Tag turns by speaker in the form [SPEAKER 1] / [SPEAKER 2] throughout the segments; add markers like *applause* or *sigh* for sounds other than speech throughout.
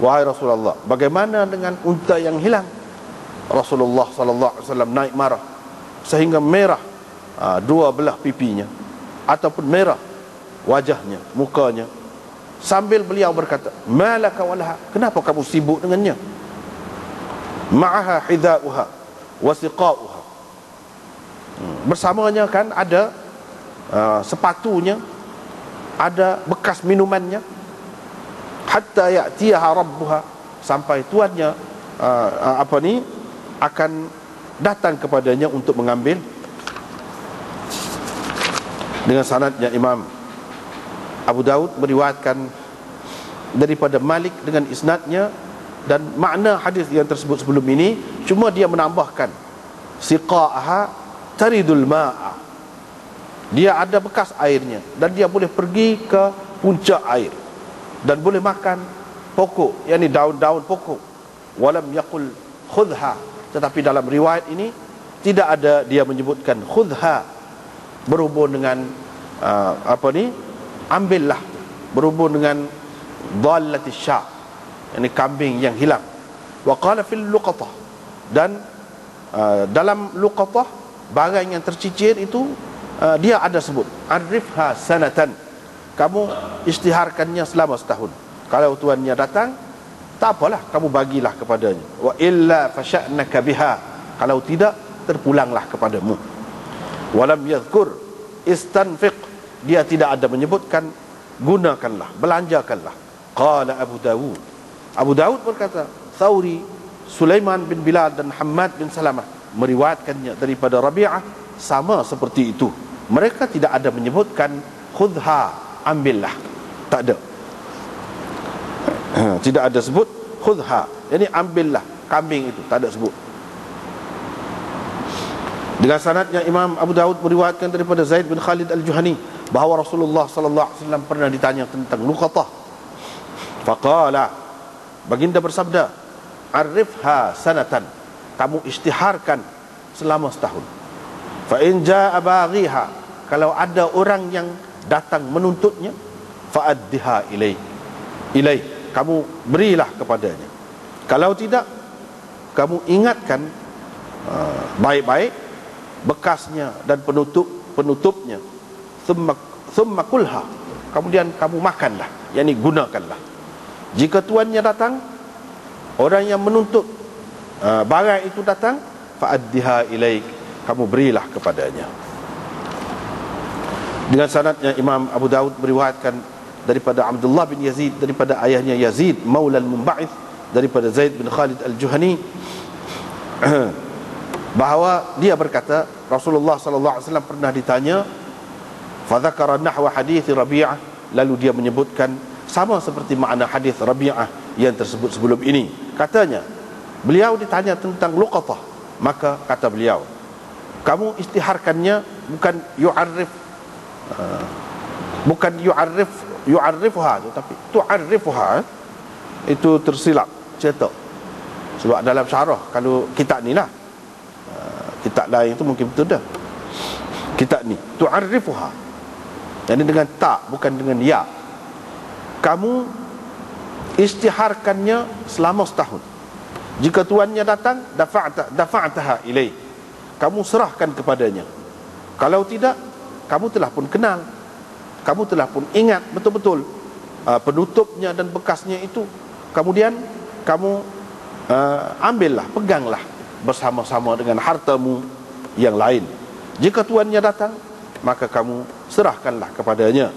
[SPEAKER 1] wahai Rasulullah bagaimana dengan unta yang hilang? Rasulullah sallallahu alaihi wasallam naik marah sehingga merah uh, dua belah pipinya ataupun merah wajahnya mukanya. Sambil beliau berkata malaka walaha kenapa kamu sibuk dengannya? Ma'aha hidha'uha wa siqa'uha. Hmm. bersamanya kan ada uh, sepatunya ada bekas minumannya hatta ya'tiyaha rabbuha. Sampai tuannya uh, uh, apa ni akan datang kepadanya untuk mengambil dengan sanadnya Imam Abu Daud meriwayatkan daripada Malik dengan isnadnya dan makna hadis yang tersebut sebelum ini cuma dia menambahkan siqa'aha taridul ma'a. Dia ada bekas airnya dan dia boleh pergi ke puncak air dan boleh makan pokok yakni daun-daun pokok. Walam yaqul khudha tetapi dalam riwayat ini tidak ada dia menyebutkan khudha berhubung dengan uh, apa ni ambillah berhubung dengan dhallati syah yakni kambing yang hilang. Wa qala fil luqatah. Dan uh, dalam luqatah barang yang tercicir itu uh, dia ada sebut arifha sanatan kamu istiharkannya selama setahun. Kalau tuannya datang tak apalah kamu bagilah kepadanya. Wa illa fasya'naka biha. Kalau tidak terpulanglah kepadamu. Walam yadhkur istanfiq. Dia tidak ada menyebutkan gunakanlah belanjakanlah. Qala abu daud abu daud berkata Thawri Sulaiman bin Bilal dan Hamad bin Salamah meriwayatkannya daripada Rabi'ah sama seperti itu. Mereka tidak ada menyebutkan khudha ambillah. Tak ada tidak ada sebut khudha. Jadi ambillah kambing itu tak ada sebut. Dengan sanadnya Imam Abu Daud meriwayatkan daripada Zaid bin Khalid Al-Juhani bahawa Rasulullah sallallahu alaihi wasallam pernah ditanya tentang luqatah faqala baginda bersabda arifha sanatan kamu istiharkan selama setahun. Fa in jaa kalau ada orang yang datang menuntutnya fa'addiha ilai. Ilai kamu berilah kepadanya. Kalau tidak kamu ingatkan uh, baik-baik bekasnya dan penutup penutupnya. Thumma thumma kulha. Kemudian kamu makanlah yakni gunakanlah. Jika tuannya datang orang yang menuntut uh, barang itu datang fa'addiha ilaik kamu berilah kepadanya dengan sanadnya Imam Abu Daud meriwayatkan daripada Abdullah bin Yazid daripada ayahnya Yazid Maula al-Munba'ith daripada Zaid bin Khalid al-Juhani *clears throat* bahawa dia berkata Rasulullah sallallahu alaihi wasallam pernah ditanya fa dzakara nahwa hadis Rabi'ah? Lalu dia menyebutkan sama seperti makna hadis Rabi'ah yang tersebut sebelum ini. Katanya beliau ditanya tentang luqatah. Maka kata beliau kamu istiharkannya bukan yu'arrif Ah. bukan yu'arrif yu'arrifuha tu tapi tu'arrifuha eh? itu tersilap cetak sebab dalam syarah kalau kitab ni lah. Uh, kitab lain tu mungkin betul dah. Kitab ni tu'arrifuha. Jadi dengan tak bukan dengan ya. Kamu istiharkannya selama setahun. Jika tuannya datang dafa'ta dafa'taha ilai. Kamu serahkan kepadanya. Kalau tidak kamu telah pun kenal kamu telah pun ingat betul-betul uh, penutupnya dan bekasnya itu. Kemudian kamu uh, ambillah peganglah bersama-sama dengan hartamu yang lain. Jika tuannya datang maka kamu serahkanlah kepadanya.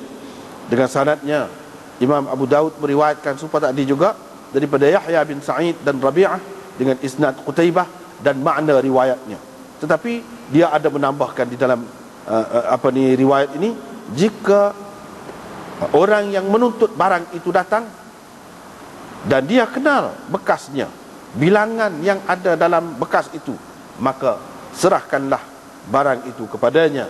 [SPEAKER 1] Dengan sanadnya Imam Abu Daud meriwayatkan supaya tadi juga daripada Yahya bin Sa'id dan Rabi'ah dengan isnad Qutaibah dan makna riwayatnya. Tetapi dia ada menambahkan di dalam uh, uh, apa ni riwayat ini jika orang yang menuntut barang itu datang dan dia kenal bekasnya bilangan yang ada dalam bekas itu maka serahkanlah barang itu kepadanya.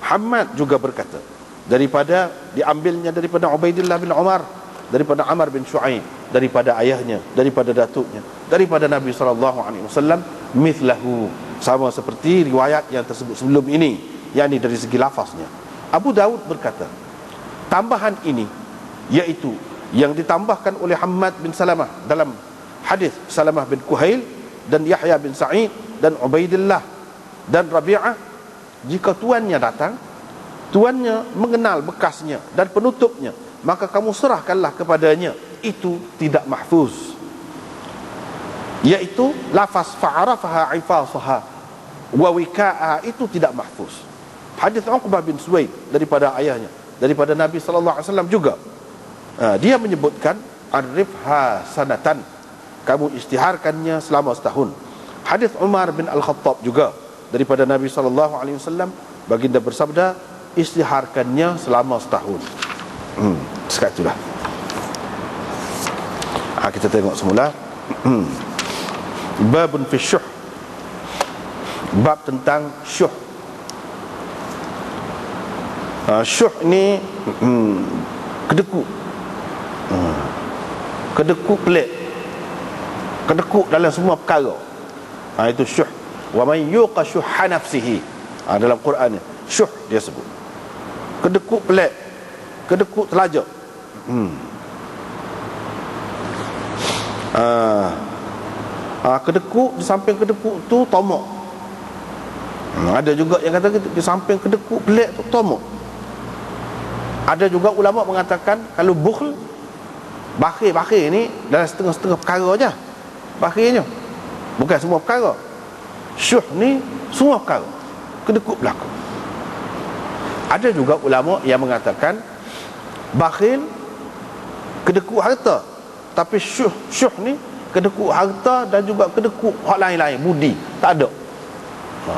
[SPEAKER 1] Hamad juga berkata daripada diambilnya daripada Ubaidillah bin Umar daripada Amr bin Shu'aib daripada ayahnya daripada datuknya daripada Nabi sallallahu alaihi wasallam mithlahu. Sama seperti riwayat yang tersebut sebelum ini yakni dari segi lafaznya. Abu Daud berkata tambahan ini yaitu yang ditambahkan oleh Hamad bin Salamah dalam hadis Salamah bin Kuhail dan Yahya bin Sa'id dan Ubaidillah dan Rabi'ah jika tuannya datang tuannya mengenal bekasnya dan penutupnya maka kamu serahkanlah kepadanya. Itu tidak mahfuz. Iaitu lafaz fa'arafaha ifasaha wa wika'a itu tidak mahfuz hadis Uqbah bin Suwaid daripada ayahnya daripada Nabi sallallahu alaihi wasallam juga. Ha, dia menyebutkan arifha sanatan. Kamu istiharkannya selama setahun. Hadis Umar bin Al-Khattab juga daripada Nabi sallallahu alaihi wasallam baginda bersabda istiharkannya selama setahun. Hmm sekat itulah. Ha, kita tengok semula. Hmm. babun fi syuh. Bab tentang syuh ha, syuh ni hmm, kedekut hmm. kedekut pelik. Kedekut dalam semua perkara. Ha, itu syuh wa man yuqa syuhha nafsihi. Ha, dalam Quran ni syuh dia sebut. Kedekut pelik. Kedekut telajak hmm. ah. Ah, kedekut di samping kedekut tu tomok. Hmm, ada juga yang kata di samping kedekut pelik tu tomok ada juga ulama mengatakan kalau bukhl bakhir-bakhir ni dalam setengah-setengah perkara aja. Bakhirnya bukan semua perkara. Syuh ni semua perkara. Kedekut berlaku. Ada juga ulama yang mengatakan bakhil kedekut harta. Tapi syuh syuh ni kedekut harta dan juga kedekut hak lain-lain. Budi tak ada. Ha.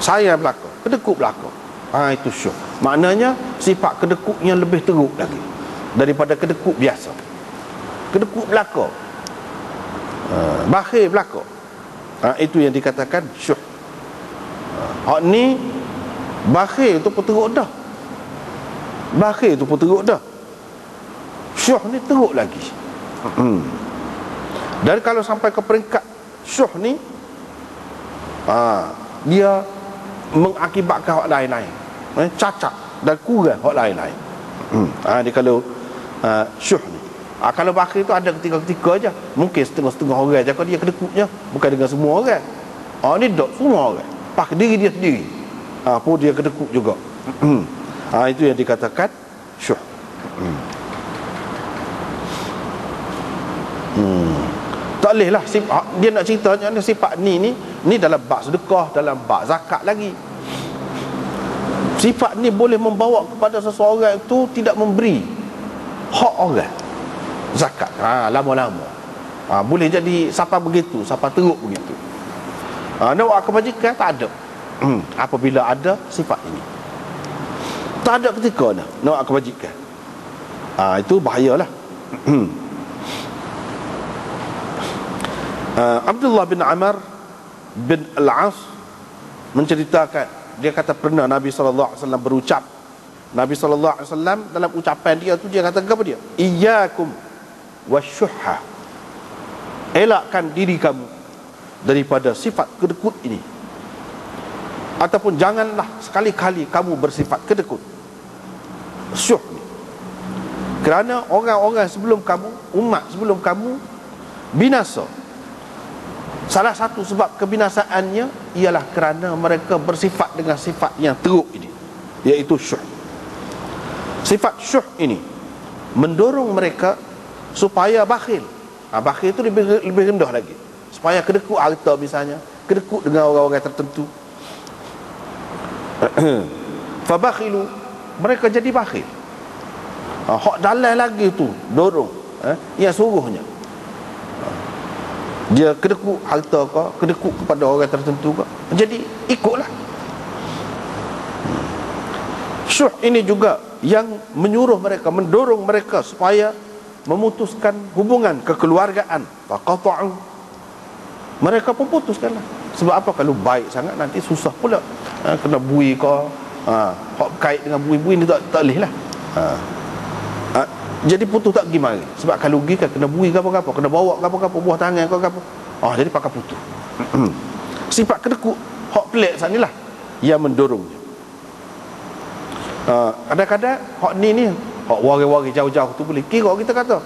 [SPEAKER 1] saya berlaku. Kedekut berlaku ha, itu syuh maknanya sifat kedekutnya lebih teruk lagi daripada kedekut biasa. Kedekut berlaku ha, bakhil berlaku ha, itu yang dikatakan syuh ha, hak ni bakhil tu pun teruk dah. Bakhil tu pun teruk dah. Syuh ni teruk lagi. Hmm. dan kalau sampai ke peringkat syuh ni ha, dia mengakibatkan hak lain-lain eh, cacat dan kurang hak lain-lain. Hmm. ha, dia kalau ha, syuh ni. Ha, kalau bakhil tu ada ketika-ketika aja. Mungkin setengah-setengah orang aja kalau dia kedekutnya bukan dengan semua orang. Ha, ni dok semua orang. Pak diri dia sendiri. Ha, pun dia kedekut juga. Ha, itu yang dikatakan syuh. Hmm. Hmm. Tak boleh lah Dia nak cerita sifat ni ni Ni dalam bak sedekah Dalam bak zakat lagi Sifat ni boleh membawa kepada seseorang itu Tidak memberi Hak orang. Zakat. Ha, Lama-lama. Ha, Boleh jadi Siapa begitu Siapa teruk begitu. Ha, Nak buat kebajikan Tak ada. Hmm. Apabila ada sifat ini. Tak ada ketika dah Nak buat kebajikan. Ha, Itu bahayalah. Uh, Abdullah bin Amr bin Al-As menceritakan dia kata pernah Nabi SAW berucap. Nabi SAW dalam ucapan dia tu dia kata apa dia? Iyakum wasyuhha. Elakkan diri kamu daripada sifat kedekut ini. Ataupun janganlah sekali-kali kamu bersifat kedekut. Syuh ni. Kerana orang-orang sebelum kamu umat sebelum kamu binasa Salah satu sebab kebinasaannya ialah kerana mereka bersifat dengan sifat yang teruk ini iaitu syuh. Sifat syuh ini mendorong mereka supaya bakhil. Ha, bakhil itu lebih lebih rendah lagi. Supaya kedekut harta misalnya, kedekut dengan orang-orang tertentu. *clears throat* Fabakhilu mereka jadi bakhil. Ha, hak dalam lagi tu dorong eh, yang suruhnya dia kedekut harta ke kedekut kepada orang tertentu ke jadi ikutlah. Syuh ini juga yang menyuruh mereka mendorong mereka supaya memutuskan hubungan kekeluargaan. Faqata'u. Mereka pun putuskanlah. Sebab apa? Kalau baik sangat nanti susah pula. Ha, kena bui ke ha, kait dengan bui-bui ni tak tak leh lah ha. Jadi putus tak pergi mari. Sebab kalau pergi kan kena bui ke apa-apa Kena bawa ke apa-apa Buah tangan ke apa. Oh jadi pakai putus. Sifat kedekut Hak pelik saat ni lah. Yang mendorong. Uh, Kadang-kadang Hak ni ni hak wari-wari jauh-jauh tu boleh. Kira kita kata